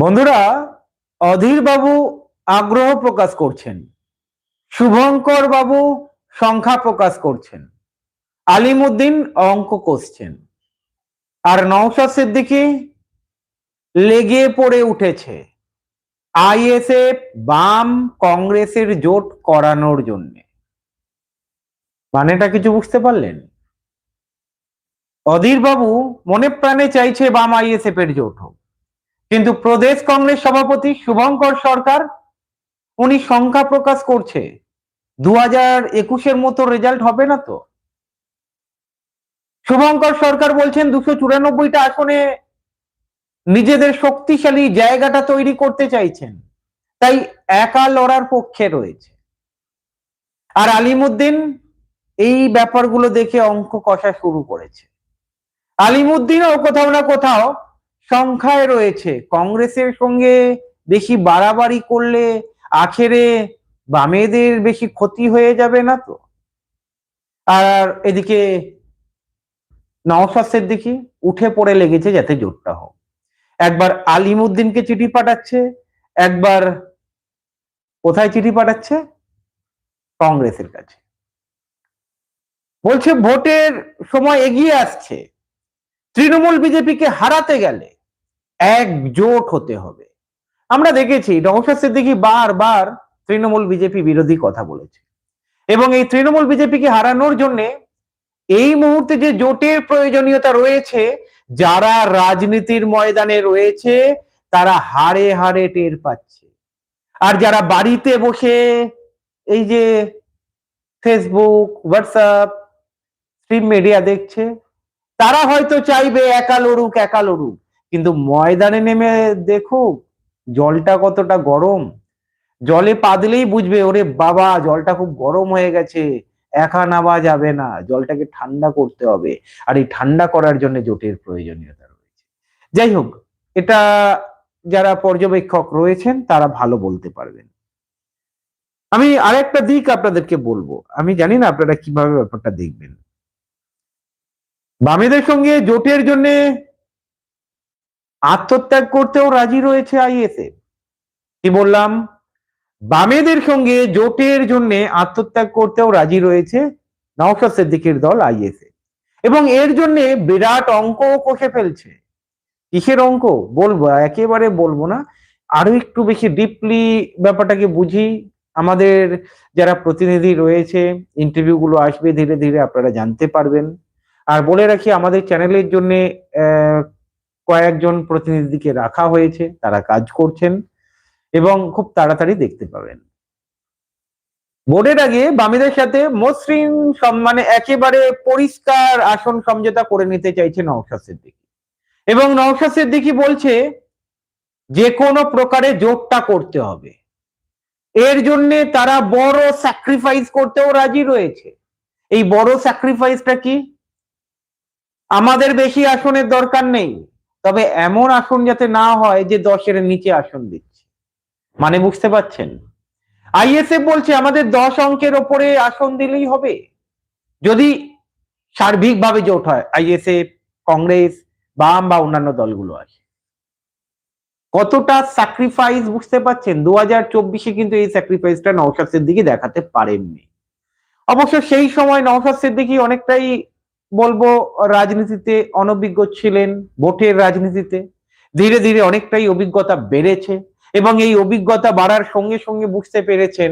বন্ধুরা অধীর বাবু আগ্রহ প্রকাশ করছেন। শুভঙ্কর বাবু সংখ্যা প্রকাশ করছেন। আলিমুদ্দিন অঙ্ক কষছেন। আর নওশাদ সিদ্দিকি লেগে পড়ে উঠেছে আইএসএফ বাম কংগ্রেসের জোট করানোর জন্য। মানেটা কিছু বুঝতে পারলেন? অধীর বাবু মনে প্রাণে চাইছে বাম আইএসএফ এর জোট। কিন্তু প্রদেশ কংগ্রেস সভাপতি শুভঙ্কর সরকার, উনি সংখ্যা প্রকাশ করছে দু হাজার একুশের মতো রেজাল্ট হবে না তো? শুভঙ্কর সরকার বলছেন দুশো চুরানব্বইটা আসনে নিজেদের শক্তিশালী জায়গাটা তৈরি করতে চাইছেন, তাই একা লড়ার পক্ষে রয়েছে। আর আলিমুদ্দিন এই ব্যাপারগুলো দেখে অঙ্ক কষা শুরু করেছে। আলিমুদ্দিনও কোথাও না কোথাও সংখ্যায় রয়েছে। কংগ্রেসের সঙ্গে বেশি বাড়াবাড়ি করলে আখেরে বামেদের বেশি ক্ষতি হয়ে যাবে না তো? আর এদিকে নওশাদ সিদ্দিকি উঠে পড়ে লেগেছে যাতে জোটটা হোক। একবার আলিমুদ্দিনকে চিঠি পাঠাচ্ছে, একবার কোথায় চিঠি পাঠাচ্ছে? কংগ্রেসের কাছে। বলছে, ভোটের সময় এগিয়ে আসছে। তৃণমূল বিজেপিকে হারাতে গেলে একজোট হতে হবে। আমরা দেখেছি নওশাদ সিদ্দিকী বারবার তৃণমূল বিজেপি বিরোধী কথা বলেছে। এবং এই তৃণমূল বিজেপিকে হারানোর জন্য এই মুহূর্তে যে জোটের প্রয়োজনীয়তা রয়েছে, যারা রাজনীতির ময়দানে রয়েছে, তারা হারে হারে টের পাচ্ছে। আর যারা বাড়িতে বসে এই যে ফেসবুক হোয়াটসঅ্যাপ স্ট্রিম মিডিয়া দেখছে, তারা হয়তো চাইবে একা লড়ুক একা লড়ুক কিন্তু ময়দানে নেমে দেখুক জলটা কতটা গরম। জলে পা দিলেই বুঝবে, ওরে বাবা, জলটা খুব গরম হয়ে গেছে, একা নাবা যাবে না। জলটাকে ঠান্ডা করতে হবে। আর এই ঠান্ডা করার জন্য জোটের প্রয়োজনীয়তা রয়েছে। যাই হোক, এটা যারা পর্যবেক্ষক রয়েছেন, তারা ভালো বলতে পারবেন। আমি আরেকটা দিক আপনাদেরকে বলব। আমি জানি না আপনারা কীভাবে ব্যাপারটা দেখবেন। বামেদের সঙ্গে জোটের জন্য আত্মত্যাগ করতেও রাজি রয়েছে আইএসএফ। কি বললাম? বামেদের সঙ্গে জোটের জন্য আত্মত্যাগ করতেও রাজি রয়েছে নওশাদ সিদ্দিকের দল আইএসএফ। এবং এর জন্য বিরাট অঙ্ক কষে ফেলছে। কিসের অঙ্ক? বলব, একেবারে বলব না। আরও একটু বেশি ডিপলি ব্যাপারটাকে বুঝি। আমাদের যারা প্রতিনিধি রয়েছে ইন্টারভিউ গুলো আসবে ধীরে ধীরে আপনারা জানতে পারবেন। আর বলে রাখি, আমাদের চ্যানেলের জন্য কয়েকজন প্রতিনিধিকে রাখা হয়েছে, তারা কাজ করছেন এবং খুব তাড়াতাড়ি দেখতে পাবেন। ভোটের আগে বামেদের সাথে মসৃণ মানে একেবারে পরিষ্কার আসন সমঝোতা করে নিতে চাইছে নওশাদ সিদ্দিকি। এবং নওশাদ সিদ্দিকি বলছে, যে কোনো প্রকারে জোটটা করতে হবে। এর জন্য তারা বড় স্যাক্রিফাইস করতেও রাজি রয়েছে। এই বড় স্যাক্রিফাইসটা কি? আমাদের বেশি আসনের দরকার নেই। তবে এমন আসন যাতে না হয় যে দশের নিচে আসন দিচ্ছে। মানে বুঝতে পারছেন? আইএসএফ বলছে আমাদের দশ অঙ্কের ওপরে আসন দিলেই হবে। যদি সার্বিকভাবে জোট হয়, আইএসএফ, কংগ্রেস, বাম বা অন্যান্য দলগুলো আছে কতটা স্যাক্রিফাইস বুঝতে পারছেন? দু হাজার চব্বিশে কিন্তু এই স্যাক্রিফাইসটা নওশাদ সিদ্দিকি দেখাতে পারেননি। অবশ্য সেই সময় নওশাদ সিদ্দিকি অনেকটাই বলব, রাজনীতিতে অনভিজ্ঞ ছিলেন, ভোটের রাজনীতিতে। ধীরে ধীরে অনেকটাই অভিজ্ঞতা বেড়েছে এবং এই অভিজ্ঞতা বাড়ার সঙ্গে সঙ্গে বুঝতে পেরেছেন,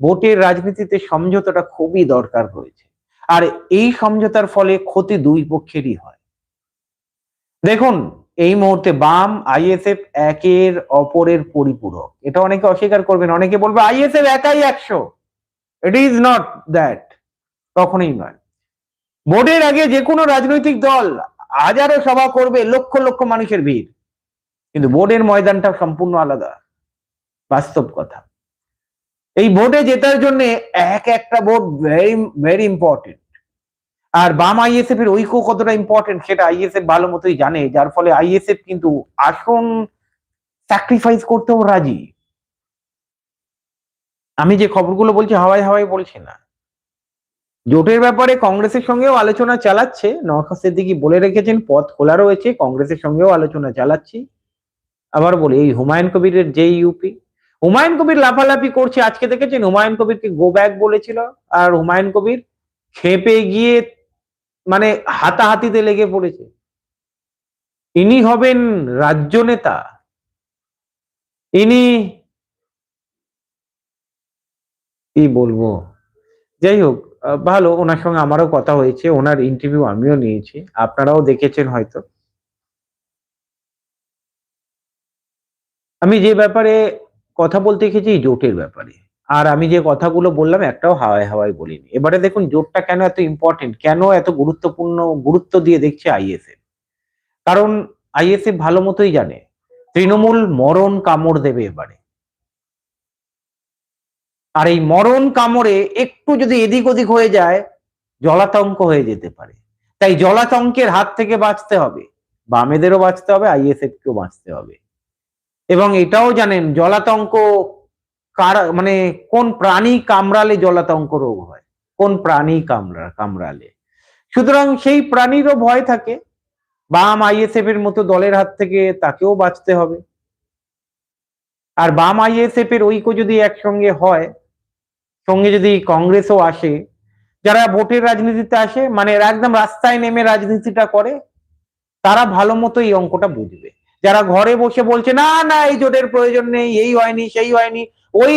ভোটের রাজনীতিতে সমঝোতাটা খুবই দরকার হয়েছে আর এই সমঝোতার ফলে ক্ষতি দুই পক্ষেরই হয়। দেখুন, এই মুহূর্তে বাম আইএসএফ একের অপরের পরিপূরক। এটা অনেকে অস্বীকার করবেন, অনেকে বলবে আইএসএফ একাই একশো। ইট ইজ নট দ্যাট কখনোই নয়। ভোটের আগে যে কোনো রাজনৈতিক দল হাজারো সভা করবে, লক্ষ লক্ষ মানুষের ভিড়। কিন্তু ভোটের ময়দানটা সম্পূর্ণ আলাদা, বাস্তব কথা। এই ভোটে জেতার জন্য এক একটা ভোট ভেরি ভেরি ইম্পর্টেন্ট আর বাম আইএসএফ এর ঐক্য কতটা ইম্পর্টেন্ট সেটা আইএসএফ ভালো মতোই জানে, যার ফলে আইএসএফ কিন্তু আসন স্যাক্রিফাইস করতেও রাজি। আমি যে খবরগুলো বলছি হাওয়াই হাওয়াই বলছি না। জোটের ব্যাপারে কংগ্রেসের সঙ্গেও আলোচনা চালাচ্ছে। নওশাদ সিদ্দিকি বলে রেখেছেন, পথ খোলা রয়েছে, কংগ্রেসের সঙ্গেও আলোচনা চালাচ্ছি। আবার বলি, এই হুমায়ুন কবিরের যে ইউপি, হুমায়ুন কবির লাফালাফি করছে, আজকে দেখেছেন হুমায়ুন কবিরকে গো ব্যাক বলেছিল, আর হুমায়ুন কবির খেপে গিয়ে মানে হাতাহাতিতে লেগে পড়েছে। ইনি হবেন রাজ্য নেতা। ইনি কি বলব? যাই হোক ভালো, ওনার সঙ্গে আমারও কথা হয়েছে, ওনার ইন্টারভিউ আমিও নিয়েছি, আপনারাও দেখেছেন হয়তো। আমি যে ব্যাপারে কথা বলতে এসেছি জোটের ব্যাপারে। আর আমি যে কথাগুলো বললাম, একটাও হাওয়ায় হাওয়ায় বলিনি। এবারে দেখুন, জোটটা কেন এত ইম্পর্টেন্ট কেন এত গুরুত্বপূর্ণ, গুরুত্ব দিয়ে দেখছে আইএসএফ? কারণ আইএসএফ ভালো মতোই জানে। তৃণমূল মরণ কামড় দেবে এবারে। আর এই মরণ কামড়ে একটু যদি এদিক ওদিক হয়ে যায়, জলাতঙ্ক হয়ে যেতে পারে। তাই জলাতঙ্কের হাত থেকে বাঁচতে হবে। বামেদেরও বাঁচতে হবে আইএসএফ কেও বাঁচতে হবে। এবং এটাও জানেন, জলাতঙ্ক কার মানে কোন প্রাণী কামড়ালে জলাতঙ্ক রোগ হয়? কোন প্রাণী কামড়া, কামড়ালে? সুতরাং সেই প্রাণীরও ভয় থাকে। বাম আইএসএফ এর মতো দলের হাত থেকে তাকেও বাঁচতে হবে। আর বাম আইএসএফ এর ঐক্য যদি একসঙ্গে হয় সঙ্গে যদি কংগ্রেসও আসে, যারা ভোটের রাজনীতিতে আসে মানে একদম রাস্তায় নেমে রাজনীতিটা করে, তারা ভালো মতো এই অঙ্কটা বুঝবে। যারা ঘরে বসে বলছে, না না, এই জোটের প্রয়োজন নেই, এই হয়নি, সেই হয়নি, ওই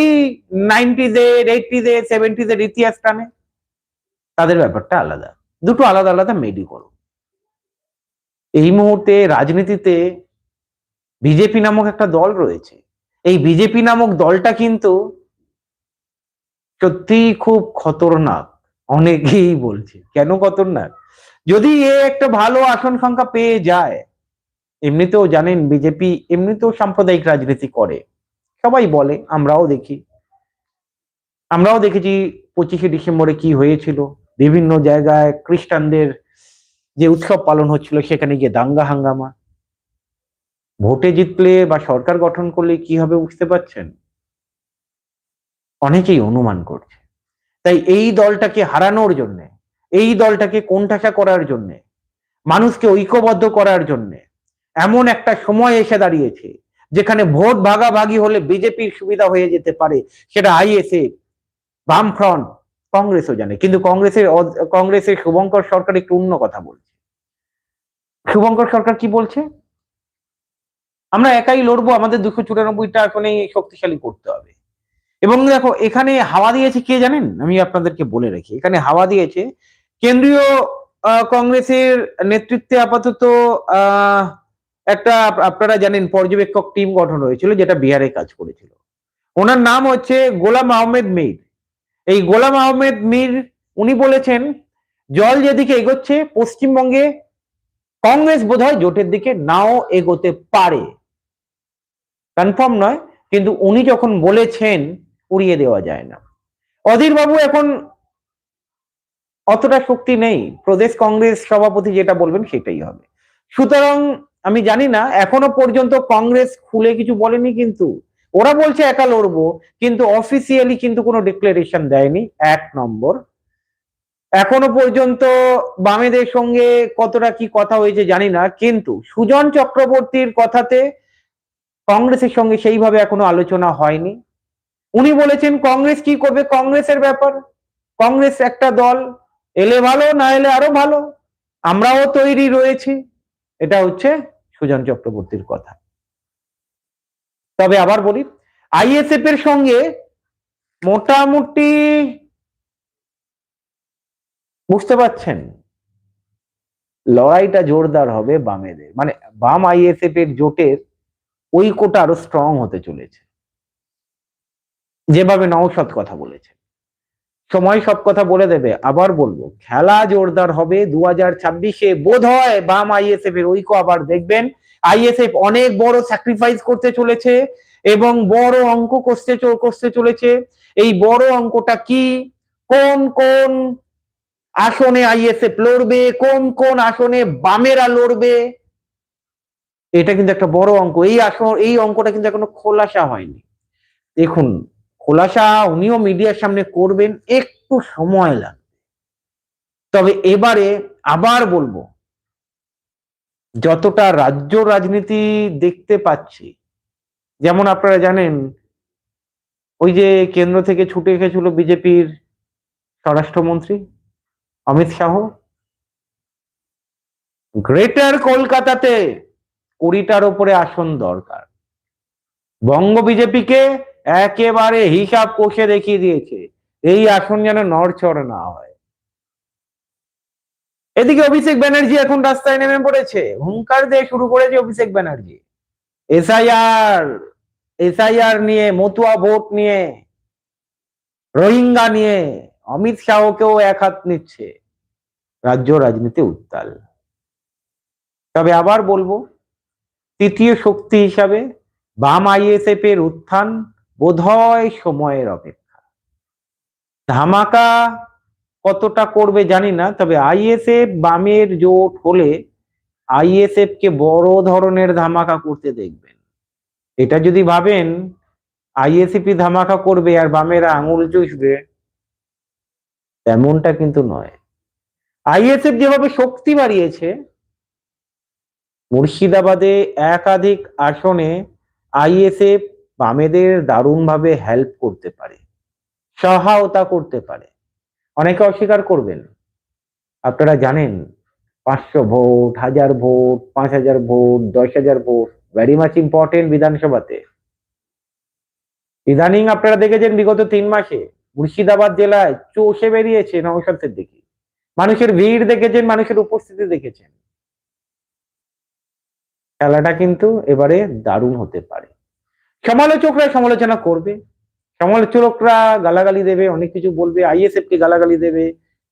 নাইনটিজ এর এইটিজ এর সেভেন্টিজ এর ইতিহাস টানে। তাদের ব্যাপারটা আলাদা। দুটো আলাদা আলাদা মেডি এই মুহূর্তে রাজনীতিতে বিজেপি নামক একটা দল রয়েছে। এই বিজেপি নামক দলটা কিন্তু সত্যি খুব খতরনাক। অনেকেই বলছে, কেন খতরনাক? যদি এ একটা ভালো আসন সংখ্যা পেয়ে যায়, এমনিতেও জানেন বিজেপি এমনিতেও সাম্প্রদায়িক রাজনীতি করে। সবাই বলে, আমরাও দেখি। আমরাও দেখেছি পঁচিশে ডিসেম্বরে কি হয়েছিল। বিভিন্ন জায়গায় খ্রিস্টানদের যে উৎসব পালন হচ্ছিল, সেখানে গিয়ে দাঙ্গা হাঙ্গামা। ভোটে জিতলে বা সরকার গঠন করলে কি হবে বুঝতে পারছেন? অনেকেই অনুমান করছে। তাই এই দলটাকে হারানোর জন্য, এই দলটাকে কোণঠাসা করার জন্য, মানুষকে ঐক্যবদ্ধ করার জন্য এমন একটা সময় এসে দাঁড়িয়েছে, যেখানে ভোট ভাগাভাগি হলে বিজেপির সুবিধা হয়ে যেতে পারে, সেটা আইএসএ, বামফ্রন্ট, কংগ্রেসও জানে। কিন্তু কংগ্রেসের কংগ্রেসের শুভঙ্কর সরকার একটু অন্য কথা বলছে। শুভঙ্কর সরকার কি বলছে? আমরা একাই লড়বো, আমাদের দুশো চুরানব্বইটা আসনেই শক্তিশালী করতে হবে। এবং দেখো, এখানে হাওয়া দিয়েছে কে জানেন? আমি আপনাদেরকে বলে রাখি। এখানে হাওয়া দিয়েছে কেন্দ্রীয় কংগ্রেসের নেতৃত্বে আপাতত একটা আপনারা জানেন, পর্যবেক্ষক টিম গঠন হয়েছিল, যেটা বিহারে কাজ করেছিল। ওনার নাম হচ্ছে গোলাম আহমেদ মীর। এই গোলাম আহমেদ মীর, উনি বলেছেন, জল যেদিকে এগোচ্ছে, পশ্চিমবঙ্গে কংগ্রেস বোধহয় জোটের দিকে নাও এগোতে পারে। কনফার্ম নয়, কিন্তু উনি যখন বলেছেন উড়িয়ে দেওয়া যায় না। অধীর বাবু এখন অতটা শক্তি নেই। প্রদেশ কংগ্রেস সভাপতি যেটা বলবেন সেটাই হবে। সুতরাং আমি জানি না, এখনও পর্যন্ত কংগ্রেস খুলে কিছু বলেনি কিন্তু, ওরা বলছে একা লড়বো, কিন্তু অফিসিয়ালি কিন্তু কোনো ডিক্লারেশন দেয়নি, এক নম্বর। এখনও পর্যন্ত বামেদের সঙ্গে কতটা কি কথা হয়েছে জানি না, কিন্তু সুজন চক্রবর্তীর কথাতে কংগ্রেসের সঙ্গে সেইভাবে এখনও আলোচনা হয়নি। উনি বলেছেন কংগ্রেস কি করবে? কংগ্রেসের ব্যাপার। কংগ্রেস একটা দল, এলে ভালো, না এলে আরও ভালো। আমরাও তৈরি রয়েছি। এটা হচ্ছে সুজন চক্রবর্তীর কথা। তবে আবার বলি আইএসএফ এর সঙ্গে মোটামুটি বুঝতে পারছেন, লড়াইটা জোরদার হবে বামেদের। মানে বাম আইএসএফ এর জোটের ঐক্যটা আরও স্ট্রং হতে চলেছে। যেভাবে নওশাদ কথা বলেছে। সময় সব কথা বলে দেবে। আবার বলব, খেলা জোরদার হবে দু হাজার ছাব্বিশে। বোধ হয় বাম আইএসএফ এর ঐক্য আবার দেখবেন। আইএসএফ অনেক বড় স্যাক্রিফাইস করতে চলেছে এবং বড় অঙ্ক করতে চ- করতে চলেছে। এই বড় অঙ্কটা কি? কোন কোন আসনে আইএসএফ লড়বে? কোন কোন আসনে বামেরা লড়বে? এটা কিন্তু একটা বড় অঙ্ক। এই আসন, এই অঙ্কটা কিন্তু এখনও খোলাসা হয়নি। দেখুন খোলাসা, উনিও মিডিয়ার সামনে করবেন, একটু সময় লাগবে। তবে এবারে আবার বলব, যতটা রাজ্য রাজনীতি দেখতে পাচ্ছি, যেমন আপনারা জানেন, ওই যে কেন্দ্র থেকে ছুটে এসেছিল বিজেপির স্বরাষ্ট্রমন্ত্রী অমিত শাহ। গ্রেটার কলকাতাতে কুড়িটার ওপরে আসন দরকার। বঙ্গ বিজেপিকে একেবারে হিসাব কষে দেখিয়ে দিয়েছে, এই আসন যেন নড়চড় না হয়। এদিকে অভিষেক ব্যানার্জি এখন রাস্তায় নেমে পড়েছে। হুঙ্কার দিয়ে শুরু করেছে অভিষেক ব্যানার্জি। এসআইআর এসআইআর নিয়ে, মতুয়া ভোট নিয়ে, রোহিঙ্গা নিয়ে অমিত শাহকেও এক হাত নিচ্ছে। রাজ্য রাজনীতি উত্তাল। তবে আবার বলব, তৃতীয় শক্তি হিসাবে বাম আইএসএফ এর উত্থান বোধহয় সময়ের অপেক্ষা। ধামাকা কতটা করবে জানি না, তবে আইএসএফ বামের জোট হলে আইএসএফ কে বড় ধরনের ধামাকা করতে দেখবেন। এটা যদি ভাবেন, আইএসএফই ধামাকা করবে আর বামেরা আঙুল চুষবে, তেমনটা কিন্তু নয়। আইএসএফ যেভাবে শক্তি বাড়িয়েছে, মুর্শিদাবাদে একাধিক আসনে আইএসএফ বামেদের দারুণভাবে হেল্প করতে পারে। সহায়তা করতে পারে। অনেকে অস্বীকার করবেন। আপনারা জানেন, পাঁচশো ভোট, হাজার ভোট, পাঁচ হাজার ভোট, দশ হাজার ভোট ভেরি মাচ ইম্পর্টেন্ট বিধানসভাতে। ইদানিং আপনারা দেখেছেন, বিগত তিন মাসে মুর্শিদাবাদ জেলায় চষে বেরিয়েছে নৌসাদের দিকে মানুষের ভিড় দেখেছেন, মানুষের উপস্থিতি দেখেছেন। খেলাটা কিন্তু এবারে দারুণ হতে পারে। সমালোচকরা সমালোচনা করবে। সমালোচকরা গালাগালি দেবে, অনেক কিছু বলবে আইএসএফ কে গালাগালি দেবে,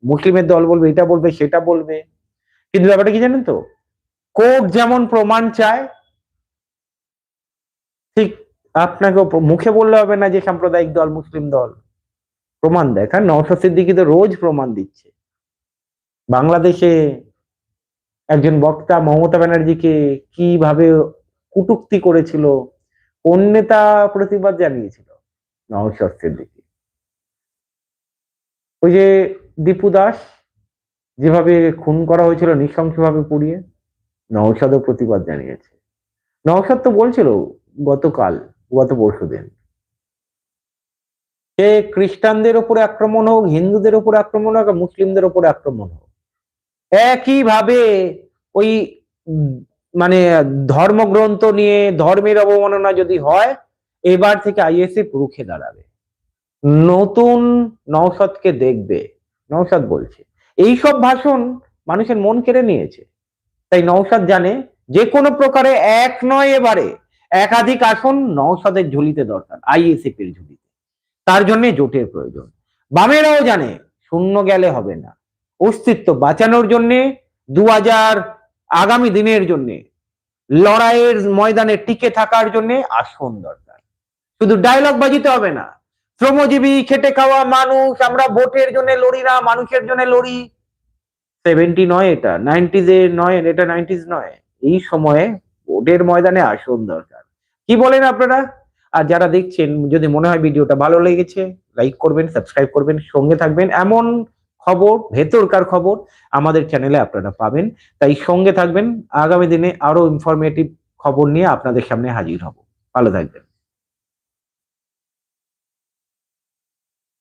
মুসলিমের দল বলবে, এটা বলবে, সেটা বলবে। কিন্তু ব্যাপারটা কি জানেন তো? কোর্ট যেমন প্রমাণ চায়, ঠিক আপনাকে মুখে বললে হবে না যে সাম্প্রদায়িক দল, মুসলিম দল। প্রমাণ দেখান নওশাদ সিদ্দিকি তো রোজ প্রমাণ দিচ্ছে। বাংলাদেশে একজন বক্তা মমতা ব্যানার্জিকে কীভাবে কুটুক্তি করেছিল কোন নেতা প্রতিবাদ জানিয়েছিল? নওশাদ সিদ্দিকি। ওই যে দীপু দাস, যেভাবে খুন করা হয়েছিল নৃশংসভাবে পুড়িয়ে, নওশাদও প্রতিবাদ জানিয়েছে। নওশাদ তো বলছিল গতকাল, গত পরশু দিন। সে খ্রিস্টানদের উপরে আক্রমণ হোক, হিন্দুদের উপরে আক্রমণ হোক মুসলিমদের উপরে আক্রমণ হোক। একইভাবে ওই মানে ধর্মগ্রন্থ নিয়ে ধর্মের অবমাননা যদি হয়, এবার থেকে আইএসএফ রুখে দাঁড়াবে। নতুন নৌসদকে দেখবে নৌসাদ বলছে। এইসব ভাষণ মানুষের মন কেড়ে নিয়েছে। তাই নৌসাদ জানে, যে কোনো প্রকারে এক নয় এবারে, একাধিক আসন নৌসাদের ঝুলিতে দরকার আইএসএফ এর ঝুলিতে। তার জন্য জোটের প্রয়োজন। বামেরাও জানে, শূন্য গেলে হবে না। অস্তিত্ব বাঁচানোর জন্যে দু হাজার আগামী দিনের জন্য, লড়াইয়ের ময়দানে টিকে থাকার জন্য আসন দরকার শুধু ডায়লগ বাজিতে হবে না। শ্রমজীবী, খেটে খাওয়া মানুষ, আমরা ভোটের জন্য লড়ি না, মানুষের জন্য লড়ি। সেভেন্টি নয় এটা নাইনটিজ এর নয়, এটা নাইনটিজ নয়। এই সময়ে ভোটের ময়দানে আসন দরকার কি বলেন আপনারা? আর যারা দেখছেন, যদি মনে হয় ভিডিওটা ভালো লেগেছে লাইক করবেন সাবস্ক্রাইব করবেন, সঙ্গে থাকবেন। এমন খবর, ভেতরকার খবর আমাদের চ্যানেলে আপনারা পাবেন। তাই সঙ্গে থাকবেন। আগামী দিনে আরও ইনফরমেটিভ খবর নিয়ে আপনাদের সামনে হাজির হব। ভালো থাকবেন।